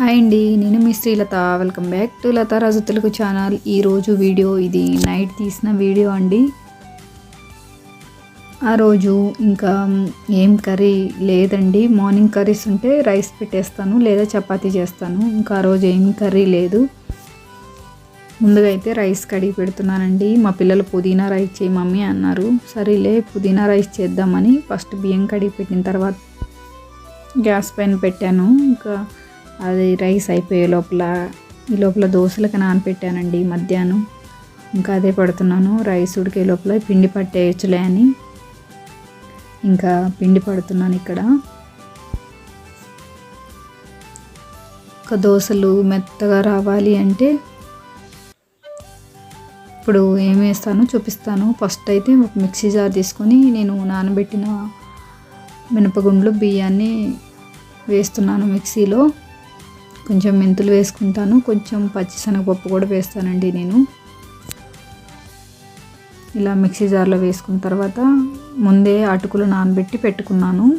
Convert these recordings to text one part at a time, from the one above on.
Hi అండి నేను మీ Srilatha. Welcome back to Latha Raju Telugu channel. ఈరోజు వీడియో ఇది నైట్ తీసిన వీడియో అండి. ఆ రోజు ఇంకా ఏం కర్రీ లేదండి. మార్నింగ్ కర్రీస్ ఉంటే రైస్ పెట్టేస్తాను లేదా చపాతీ చేస్తాను. ఇంకా ఆ రోజు ఏం కర్రీ లేదు. ముందుగా అయితే రైస్ కడిగి పెడుతున్నానండి. మా పిల్లలు పుదీనా రైస్ చేయి మమ్మీ అన్నారు. సరేలే పుదీనా రైస్ చేద్దామని ఫస్ట్ బియ్యం కడిగి పెట్టిన తర్వాత గ్యాస్ పైన పెట్టాను. ఇంకా అది రైస్ అయిపోయే లోపల ఈ లోపల దోశలకు నానపెట్టానండి మధ్యాహ్నం. ఇంకా అదే పడుతున్నాను రైస్ ఉడికే లోపల పిండి పట్టేయచ్చులే అని. ఇంకా పిండి పడుతున్నాను ఇక్కడ. ఒక దోశలు మెత్తగా రావాలి అంటే ఇప్పుడు ఏం వేస్తానో చూపిస్తాను. ఫస్ట్ అయితే ఒక మిక్సీ జార్ తీసుకొని నేను నానబెట్టిన మినపగుండ్లు బియ్యాన్ని వేస్తున్నాను మిక్సీలో. కొంచెం మెంతులు వేసుకుంటాను. కొంచెం పచ్చిశనగపప్పు కూడా వేస్తానండి నేను. ఇలా మిక్సీ జార్లో వేసుకున్న తర్వాత ముందే అటుకులు నానబెట్టి పెట్టుకున్నాను.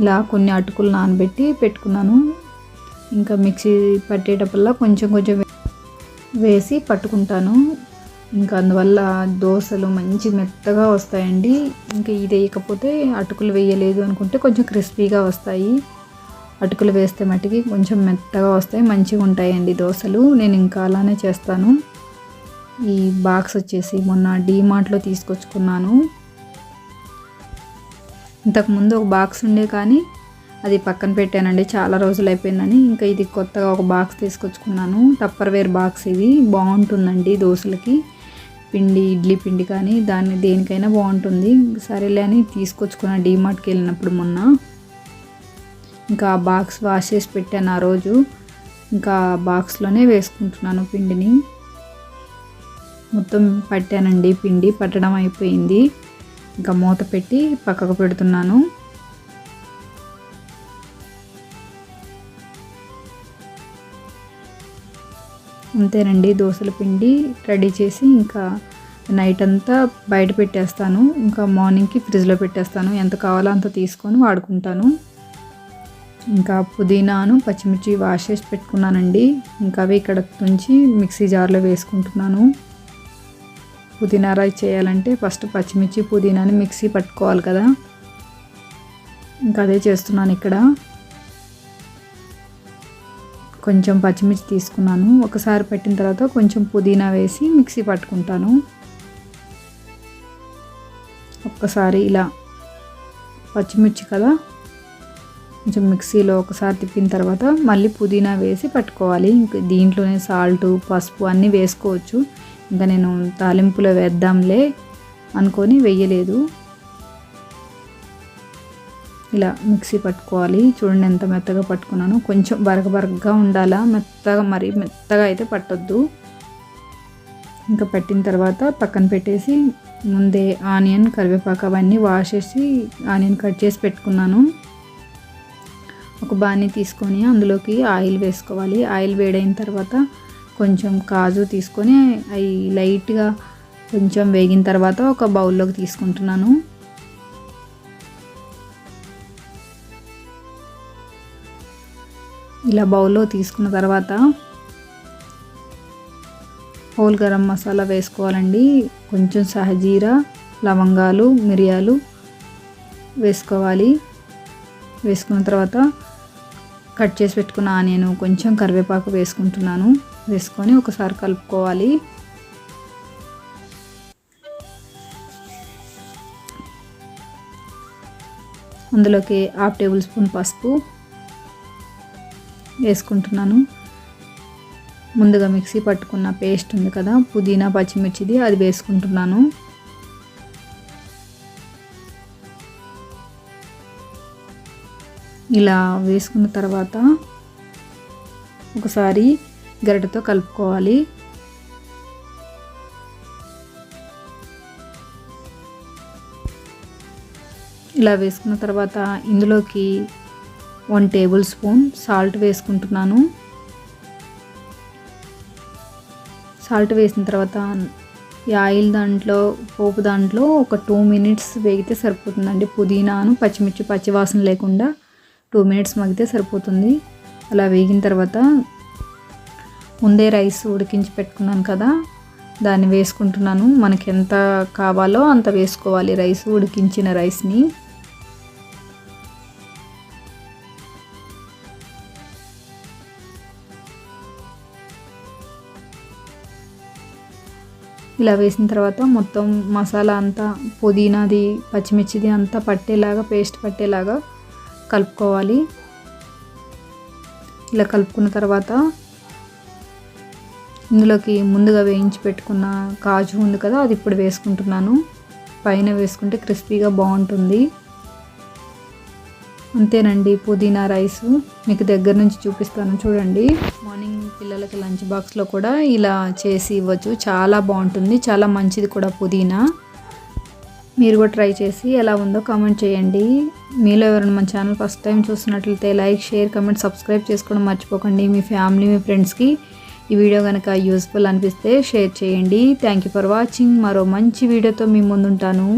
ఇలా కొన్ని అటుకులు నానబెట్టి పెట్టుకున్నాను. ఇంకా మిక్సీ పట్టేటప్పుల్లా కొంచెం కొంచెం వేసి పట్టుకుంటాను. ఇంకా అందువల్ల దోశలు మంచి మెత్తగా వస్తాయండి. ఇంకా ఇది వేయకపోతే అటుకులు వేయలేదు అనుకుంటే కొంచెం క్రిస్పీగా వస్తాయి. అటుకులు వేస్తే మట్టికి కొంచెం మెత్తగా వస్తాయి మంచిగా ఉంటాయండి దోశలు. నేను ఇంకా అలానే చేస్తాను. ఈ బాక్స్ వచ్చేసి మొన్న డీమార్ట్లో తీసుకొచ్చుకున్నాను. ఇంతకుముందు ఒక బాక్స్ ఉండే కానీ అది పక్కన పెట్టానండి చాలా రోజులు అయిపోయిందని. ఇంకా ఇది కొత్తగా ఒక బాక్స్ తీసుకొచ్చుకున్నాను. టప్పర్ వేర్ బాక్స్ ఇది. బాగుంటుందండి దోశలకి. పిండి ఇడ్లీ పిండి కానీ దాన్ని దేనికైనా బాగుంటుంది. సరేలే అని తీసుకొచ్చుకున్న డీమార్ట్కి వెళ్ళినప్పుడు మొన్న ఇంకా ఆ బాక్స్ వాష్ చేసి పెట్టాను ఆ రోజు. ఇంకా బాక్స్లోనే వేసుకుంటున్నాను పిండిని. మొత్తం పట్టానండి పిండి పట్టడం అయిపోయింది. ఇంకా మూత పెట్టి పక్కకు పెడుతున్నాను. అంతేనండి దోశల పిండి రెడీ చేసి ఇంకా నైట్ అంతా బయట పెట్టేస్తాను. ఇంకా మార్నింగ్కి ఫ్రిడ్జ్లో పెట్టేస్తాను. ఎంత కావాలో అంత తీసుకొని వాడుకుంటాను. ఇంకా పుదీనాను పచ్చిమిర్చి వాష్ చేసి పెట్టుకున్నానండి. ఇంకా అవి ఇక్కడ తుంచి మిక్సీ జార్లో వేసుకుంటున్నాను. పుదీనా రైస్ చేయాలంటే ఫస్ట్ పచ్చిమిర్చి పుదీనాని మిక్సీ పట్టుకోవాలి కదా. ఇంకా అదే చేస్తున్నాను ఇక్కడ. కొంచెం పచ్చిమిర్చి తీసుకున్నాను. ఒకసారి పెట్టిన తర్వాత కొంచెం పుదీనా వేసి మిక్సీ పట్టుకుంటాను. ఒక్కసారి ఇలా పచ్చిమిర్చి కదా కొంచెం మిక్సీలో ఒకసారి తిప్పిన తర్వాత మళ్ళీ పుదీనా వేసి పట్టుకోవాలి. ఇంక దీంట్లోనే సాల్ట్ పసుపు అన్నీ వేసుకోవచ్చు. ఇంకా నేను తాలింపులో వేద్దాంలే అనుకొని వెయ్యలేదు ఇలా మిక్సీ పట్టుకోవాలి. చూడండి ఎంత మెత్తగా పట్టుకున్నాను. కొంచెం బరగ బరగగా ఉండాలా? మెత్తగా మరి మెత్తగా అయితే పట్టొద్దు. ఇంకా పెట్టిన తర్వాత పక్కన పెట్టేసి ముందే ఆనియన్ కరివేపాకు అవన్నీ వాష్ చేసి ఆనియన్ కట్ చేసి పెట్టుకున్నాను. ఒక బాణీ తీసుకొని అందులోకి ఆయిల్ వేసుకోవాలి. ఆయిల్ వేడైన తర్వాత కొంచెం కాజు తీసుకొని అవి లైట్గా కొంచెం వేగిన తర్వాత ఒక బౌల్లోకి తీసుకుంటున్నాను. ఇలా బౌల్లో తీసుకున్న తర్వాత హోల్ గరం మసాలా వేసుకోవాలండి. కొంచెం సహజీరా లవంగాలు మిరియాలు వేసుకోవాలి. వేసుకున్న తర్వాత కట్ చేసి పెట్టుకున్న ఆనియన్ కొంచెం కరివేపాకు వేసుకుంటున్నాను. వేసుకొని ఒకసారి కలుపుకోవాలి. అందులోకి హాఫ్ టేబుల్ స్పూన్ పసుపు వేసుకుంటున్నాను. ముందుగా మిక్సీ పట్టుకున్న పేస్ట్ ఉంది కదా పుదీనా పచ్చిమిర్చిది అది వేసుకుంటున్నాను. ఇలా వేసుకున్న తర్వాత ఒకసారి గరిటతో కలుపుకోవాలి. ఇలా వేసుకున్న తర్వాత ఇందులోకి వన్ టేబుల్ స్పూన్ సాల్ట్ వేసుకుంటున్నాను. సాల్ట్ వేసిన తర్వాత ఈ ఆయిల్ దాంట్లో పోపు దాంట్లో ఒక టూ మినిట్స్ వేగితే సరిపోతుందండి. పుదీనాను పచ్చిమిర్చి పచ్చివాసన లేకుండా టూ మినిట్స్ మగితే సరిపోతుంది. అలా వేగిన తర్వాత ముందే రైస్ ఉడికించి పెట్టుకున్నాను కదా దాన్ని వేసుకుంటున్నాను. మనకి ఎంత కావాలో అంత వేసుకోవాలి రైస్ ఉడికించిన రైస్ని. ఇలా వేసిన తర్వాత మొత్తం మసాలా అంతా పుదీనాది పచ్చిమిర్చిది అంతా పట్టేలాగా పేస్ట్ పట్టేలాగా కలుపుకోవాలి. ఇలా కలుపుకున్న తర్వాత ఇందులోకి ముందుగా వేయించి పెట్టుకున్న కాజు ఉంది కదా అది ఇప్పుడు వేసుకుంటున్నాను. పైన వేసుకుంటే క్రిస్పీగా బాగుంటుంది. అంతేనండి పుదీనా రైస్ మీకు దగ్గర నుంచి చూపిస్తాను చూడండి. మార్నింగ్ పిల్లలకి లంచ్ బాక్స్లో కూడా ఇలా చేసి ఇవ్వచ్చు. చాలా బాగుంటుంది చాలా మంచిది కూడా పుదీనా. మీరు కూడా ట్రై చేసి ఎలా ఉందో కామెంట్ చేయండి. మీలో ఎవరైనా మన ఛానల్ ఫస్ట్ టైం చూస్తున్నట్లయితే లైక్ షేర్ కమెంట్ సబ్స్క్రైబ్ చేసుకోవడం మర్చిపోకండి. మీ ఫ్యామిలీ మీ ఫ్రెండ్స్కి ఈ వీడియో కనుక యూస్ఫుల్ అనిపిస్తే షేర్ చేయండి. థ్యాంక్ యూ ఫర్ వాచింగ్ మరో మంచి వీడియోతో మీ ముందుంటాను.